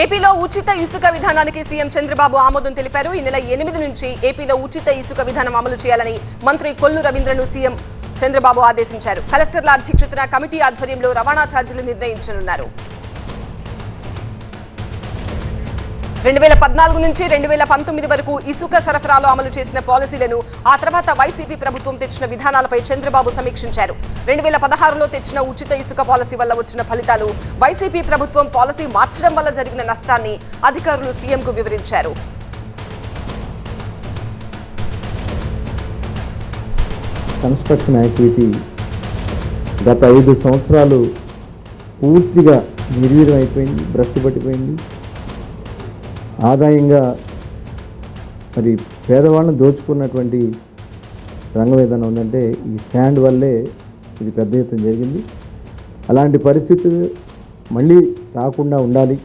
ఏపీలో ఉచిత ఇసుక విధానానికి సీఎం చంద్రబాబు ఆమోదం తెలిపారు. ఈ నెల ఎనిమిది నుంచి ఏపీలో ఉచిత ఇసుక విధానం అమలు చేయాలని మంత్రి కొల్లు రవీంద్రను సీఎం చంద్రబాబు ఆదేశించారు. కలెక్టర్ల అధ్యక్షతన కమిటీ ఆధ్వర్యంలో రవాణా ఛార్జీలు నిర్ణయించనున్నారు. రెండు వేల పద్నాలుగు నుంచి రెండు వేల పంతొమ్మిది వరకు ఇసుక సరఫరాలో అమలు చేసిన పాలసీలను ఆ తర్వాత వైసీపీ ప్రభుత్వం తెచ్చిన విధానాలపై చంద్రబాబు సమీక్షించారు. రెండు వేల పదహారులో తెచ్చిన ఉచిత ఇసుక పాలసీ వల్ల వచ్చిన ఫలితాలు వైసీపీ ప్రభుత్వం పాలసీ మార్చడం వల్ల జరిగిన నష్టాన్ని అధికారులు సీఎంకు వివరించారు. కన్స్ట్రక్షన్ యాక్టివిటీ గత ఐదు సంవత్సరాలు పూర్తిగా నిర్వీర్యం అయిపోయింది భ్రష్టు పట్టిపోయింది ఆదాయంగా మరి పేదవాళ్ళని దోచుకున్నటువంటి రంగం ఏదైనా ఉందంటే ఈ స్టాండ్ వల్లే ఇది పెద్ద ఎత్తున జరిగింది. అలాంటి పరిస్థితి మళ్ళీ రాకుండా ఉండాలి.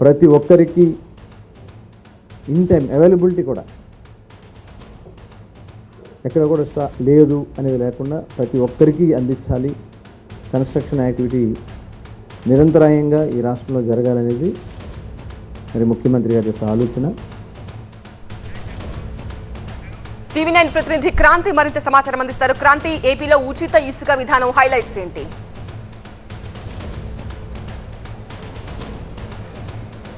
ప్రతి ఒక్కరికి ఇన్ టైం అవైలబిలిటీ కూడా ఎక్కడ కూడా స్టా లేదు అనేది లేకుండా ప్రతి ఒక్కరికి అందించాలి. కన్స్ట్రక్షన్ యాక్టివిటీ నిరంతరాయంగా ఈ రాష్ట్రంలో జరగాలనేది మరి ముఖ్యమంత్రి గారి యొక్క ఆలోచన? టీవీ నైన్ ప్రతినిధి క్రాంతి మరింత సమాచారం అందిస్తారు. క్రాంతి ఏపీలో ఉచిత ఇసుక విధానం హైలైట్స్ ఏంటి?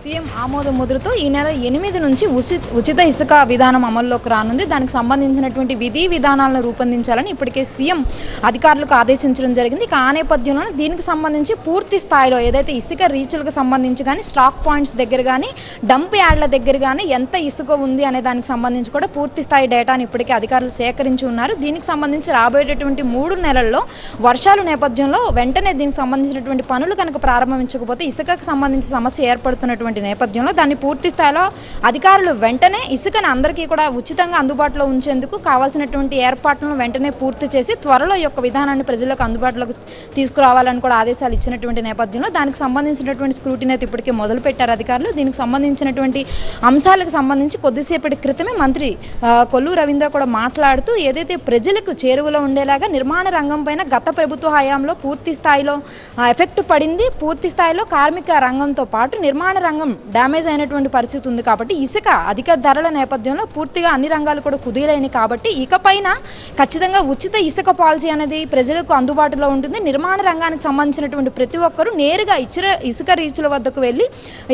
సీఎం ఆమోద ముద్రతో ఈ నెల ఎనిమిది నుంచి ఉచిత ఉచిత ఇసుక విధానం అమల్లోకి రానుంది. దానికి సంబంధించినటువంటి విధి విధానాలను రూపొందించాలని ఇప్పటికే సీఎం అధికారులకు ఆదేశించడం జరిగింది. ఇక ఆ నేపథ్యంలోనే దీనికి సంబంధించి పూర్తి స్థాయిలో ఏదైతే ఇసుక రీచ్లకు సంబంధించి కానీ స్టాక్ పాయింట్స్ దగ్గర కానీ డంప్ యార్డ్ల దగ్గర కానీ ఎంత ఇసుక ఉంది అనే దానికి సంబంధించి కూడా పూర్తి స్థాయి డేటాను ఇప్పటికే అధికారులు సేకరించి ఉన్నారు. దీనికి సంబంధించి రాబోయేటటువంటి మూడు నెలల్లో వర్షాలు నేపథ్యంలో వెంటనే దీనికి సంబంధించినటువంటి పనులు కనుక ప్రారంభించకపోతే ఇసుకకు సంబంధించిన సమస్య ఏర్పడుతున్నటువంటి నేపథ్యంలో దాన్ని పూర్తి స్థాయిలో అధికారులు వెంటనే ఇసుకను అందరికీ కూడా ఉచితంగా అందుబాటులో ఉంచేందుకు కావాల్సినటువంటి ఏర్పాట్లను వెంటనే పూర్తి చేసి త్వరలో యొక్క విధానాన్ని ప్రజలకు అందుబాటులోకి తీసుకురావాలని కూడా ఆదేశాలు ఇచ్చినటువంటి నేపథ్యంలో దానికి సంబంధించినటువంటి స్క్రూటీని అయితే ఇప్పటికే మొదలు పెట్టారు అధికారులు. దీనికి సంబంధించినటువంటి అంశాలకు సంబంధించి కొద్దిసేపటి క్రితమే మంత్రి కొల్లు రవీంద్ర కూడా మాట్లాడుతూ ఏదైతే ప్రజలకు చేరువలో ఉండేలాగా నిర్మాణ రంగం పైన గత ప్రభుత్వ హయాంలో పూర్తి స్థాయిలో ఎఫెక్ట్ పడింది. పూర్తి స్థాయిలో కార్మిక రంగంతో పాటు నిర్మాణ రంగం డ్యామేజ్ అయినటువంటి పరిస్థితి ఉంది కాబట్టి ఇసుక అధిక ధరల నేపథ్యంలో పూర్తిగా అన్ని రంగాలు కూడా కుదిరైనవి కాబట్టి ఇకపైన ఖచ్చితంగా ఉచిత ఇసుక పాలసీ అనేది ప్రజలకు అందుబాటులో ఉంటుంది. నిర్మాణ రంగానికి సంబంధించినటువంటి ప్రతి ఒక్కరూ నేరుగా ఇచ్చిన ఇసుక రీచ్ల వద్దకు వెళ్ళి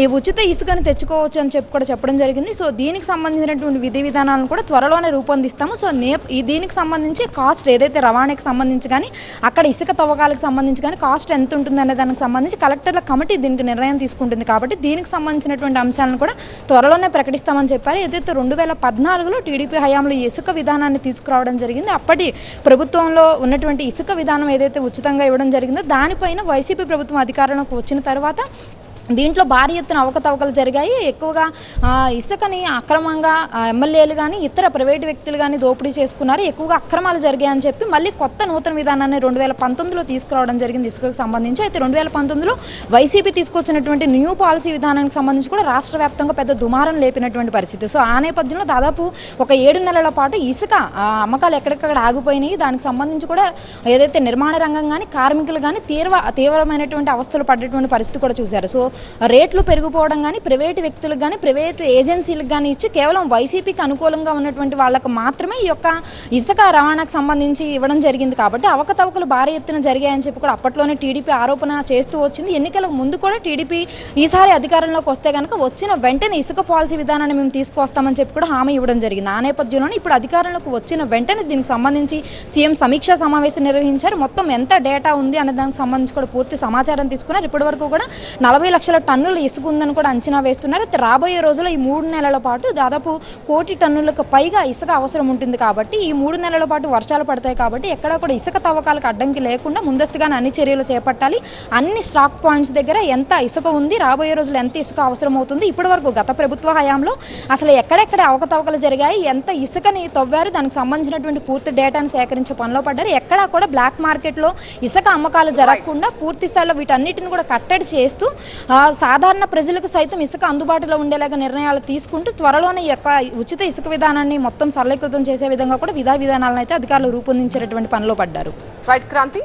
ఈ ఉచిత ఇసుకను తెచ్చుకోవచ్చు అని చెప్పి కూడా చెప్పడం జరిగింది. సో దీనికి సంబంధించినటువంటి విధి విధానాలను కూడా త్వరలోనే రూపొందిస్తాము. సో నే దీనికి సంబంధించి కాస్ట్ ఏదైతే రవాణాకి సంబంధించి కానీ అక్కడ ఇసుక తవ్వకాలకు సంబంధించి కానీ కాస్ట్ ఎంత ఉంటుంది అనే దానికి సంబంధించి కలెక్టర్ల కమిటీ దీనికి నిర్ణయం తీసుకుంటుంది కాబట్టి దీనికి సంబంధించినటువంటి అంశాలను కూడా త్వరలోనే ప్రకటిస్తామని చెప్పారు. ఏదైతే రెండు వేల పద్నాలుగులో టీడీపీ హయాంలో ఇసుక విధానాన్ని తీసుకురావడం జరిగింది అప్పటి ప్రభుత్వంలో ఉన్నటువంటి ఇసుక విధానం ఏదైతే ఉచితంగా ఇవ్వడం జరిగిందో దానిపైన వైసీపీ ప్రభుత్వం అధికారంలోకి వచ్చిన తర్వాత దీంట్లో భారీ ఎత్తున అవకతవకలు జరిగాయి. ఎక్కువగా ఇసుకని అక్రమంగా ఎమ్మెల్యేలు కానీ ఇతర ప్రైవేటు వ్యక్తులు కానీ దోపిడీ చేసుకున్నారు. ఎక్కువగా అక్రమాలు జరిగాయని చెప్పి మళ్ళీ కొత్త నూతన విధానాన్ని రెండు వేల పంతొమ్మిదిలో తీసుకురావడం జరిగింది ఇసుకకు సంబంధించి. అయితే రెండు వేల పంతొమ్మిదిలో వైసీపీ తీసుకొచ్చినటువంటి న్యూ పాలసీ విధానానికి సంబంధించి కూడా రాష్ట్ర వ్యాప్తంగా పెద్ద దుమారం లేపినటువంటి పరిస్థితి. సో ఆ నేపథ్యంలో దాదాపు ఒక ఏడు నెలల పాటు ఇసుక అమ్మకాలు ఎక్కడెక్కడ ఆగిపోయినాయి. దానికి సంబంధించి కూడా ఏదైతే నిర్మాణ రంగం కానీ కార్మికులు కానీ తీవ్ర తీవ్రమైనటువంటి అవస్థలు పడ్డటువంటి పరిస్థితి కూడా చూశారు. సో రేట్లు పెరిగిపోవడం కానీ ప్రైవేటు వ్యక్తులకు కానీ ప్రైవేటు ఏజెన్సీలకు కానీ ఇచ్చి కేవలం వైసీపీకి అనుకూలంగా ఉన్నటువంటి వాళ్ళకు మాత్రమే ఈ యొక్క ఇసుక రవాణాకు సంబంధించి ఇవ్వడం జరిగింది. కాబట్టి అవకతవకలు భారీ ఎత్తున జరిగాయని చెప్పి కూడా అప్పట్లోనే టీడీపీ ఆరోపణ చేస్తూ వచ్చింది. ఎన్నికలకు ముందు కూడా టీడీపీ ఈసారి అధికారంలోకి వస్తే కనుక వచ్చిన వెంటనే ఇసుక పాలసీ విధానాన్ని మేము తీసుకొస్తామని చెప్పి కూడా హామీ ఇవ్వడం జరిగింది. ఆ నేపథ్యంలోనే ఇప్పుడు అధికారంలోకి వచ్చిన వెంటనే దీనికి సంబంధించి సీఎం సమీక్షా సమావేశం నిర్వహించారు. మొత్తం ఎంత డేటా ఉంది అనే దానికి సంబంధించి కూడా పూర్తి సమాచారం తీసుకున్నారు. ఇప్పటి వరకు కూడా నలభై లక్షల లక్షల టన్నుల ఇసుక ఉందని కూడా అంచనా వేస్తున్నారు. అయితే రాబోయే రోజుల్లో ఈ మూడు నెలల పాటు దాదాపు కోటి టన్నులకు పైగా ఇసుక అవసరం ఉంటుంది కాబట్టి ఈ మూడు నెలల పాటు వర్షాలు పడతాయి కాబట్టి ఎక్కడా కూడా ఇసుక తవ్వకాలకు అడ్డంకి లేకుండా ముందస్తుగానే అన్ని చర్యలు చేపట్టాలి. అన్ని స్టాక్ పాయింట్స్ దగ్గర ఎంత ఇసుక ఉంది రాబోయే రోజులు ఎంత ఇసుక అవసరం అవుతుంది ఇప్పటి వరకు గత ప్రభుత్వ హయాంలో అసలు ఎక్కడెక్కడ అవకతవకలు జరిగాయి ఎంత ఇసుకని తవ్వారు దానికి సంబంధించినటువంటి పూర్తి డేటాను సేకరించే పనిలో పడ్డారు ఎక్కడా కూడా బ్లాక్ మార్కెట్లో ఇసుక అమ్మకాలు జరగకుండా పూర్తి స్థాయిలో వీటన్నిటిని కూడా కట్టడి చేస్తూ సాధారణ ప్రజలకు సైతం ఇసుక అందుబాటులో ఉండేలాగా నిర్ణయాలు తీసుకుంటూ త్వరలోనే యొక్క ఉచిత ఇసుక విధానాన్ని మొత్తం సరళీకృతం చేసే విధంగా కూడా విధా విధానాలను అయితే అధికారులు రూపొందించేటటువంటి పనిలో పడ్డారు. రైట్ క్రాంతి.